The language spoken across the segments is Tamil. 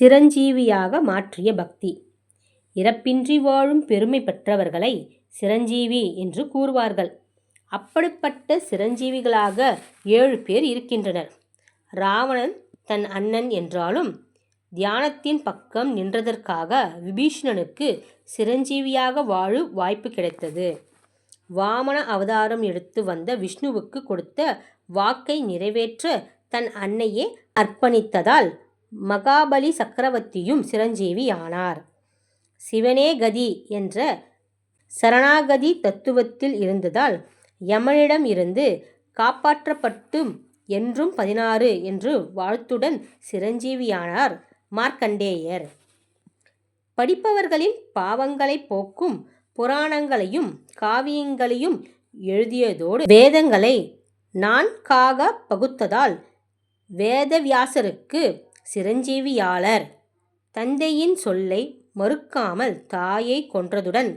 சிரஞ்சீவியாக மாற்றிய பக்தி. இறப்பின்றி வாழும் பெருமை பெற்றவர்களை சிரஞ்சீவி என்று கூறுவார்கள். அப்படிப்பட்ட சிரஞ்சீவிகளாக ஏழு பேர் இருக்கின்றனர். ராவணன் தன் அண்ணன் என்றாலும் தியானத்தின் பக்கம் நின்றதற்காக விபீஷணனுக்கு சிரஞ்சீவியாக வாழு வாய்ப்பு கிடைத்தது. வாமன அவதாரம் எடுத்து வந்த விஷ்ணுவுக்கு கொடுத்த வாக்கை நிறைவேற்ற தன் அன்னையே அர்ப்பணித்ததால் மகாபலி சக்கரவர்த்தியும் சிரஞ்சீவி ஆனார் சிவனே கதி என்ற சரணாகதி தத்துவத்தில் இருந்ததால் யமனிடம் இருந்து காப்பாற்றப்பட்டும் என்றும் பதினாறு என்று வாழ்த்துடன் சிரஞ்சீவியானார் மார்க்கண்டேயர். படிப்பவர்களின் பாவங்களை போக்கும் புராணங்களையும் காவியங்களையும் எழுதியதோடு வேதங்களை நான்காக பகுத்ததால் வேதவியாசருக்கு சிரஞ்சீவியாளர். தந்தையின் சொல்லை மறுக்காமல் தாயை கொன்றதுடன்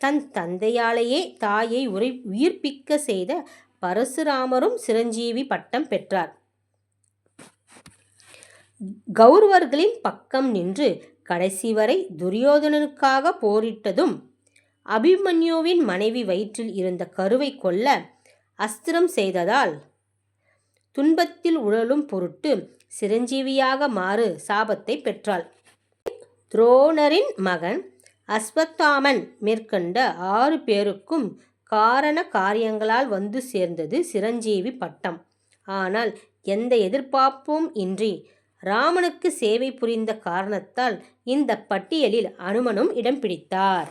தன் தந்தையாலேயே தாயை உரை உயிர்ப்பிக்க செய்த பரசுராமரும் சிரஞ்சீவி பட்டம் பெற்றார். கௌரவர்களின் பக்கம் நின்று கடைசி வரை துரியோதனனுக்காக போரிட்டதும் அபிமன்யுவின் மனைவி வயிற்றில் இருந்த கருவை கொல்ல அஸ்திரம் செய்ததால் துன்பத்தில் உழலும் பொருட்டு சிரஞ்சீவியாக மாறு சாபத்தை பெற்றாள். துரோணரின் மகன் அஸ்வத்தாமன் மேற்கண்ட ஆறு பேருக்கும் காரண காரியங்களால் வந்து சேர்ந்தது சிரஞ்சீவி பட்டம். ஆனால் எந்த எதிர்பார்ப்பும் இன்றி ராமனுக்கு சேவை புரிந்த காரணத்தால் இந்த பட்டியலில் அனுமனும் இடம் பிடித்தார்.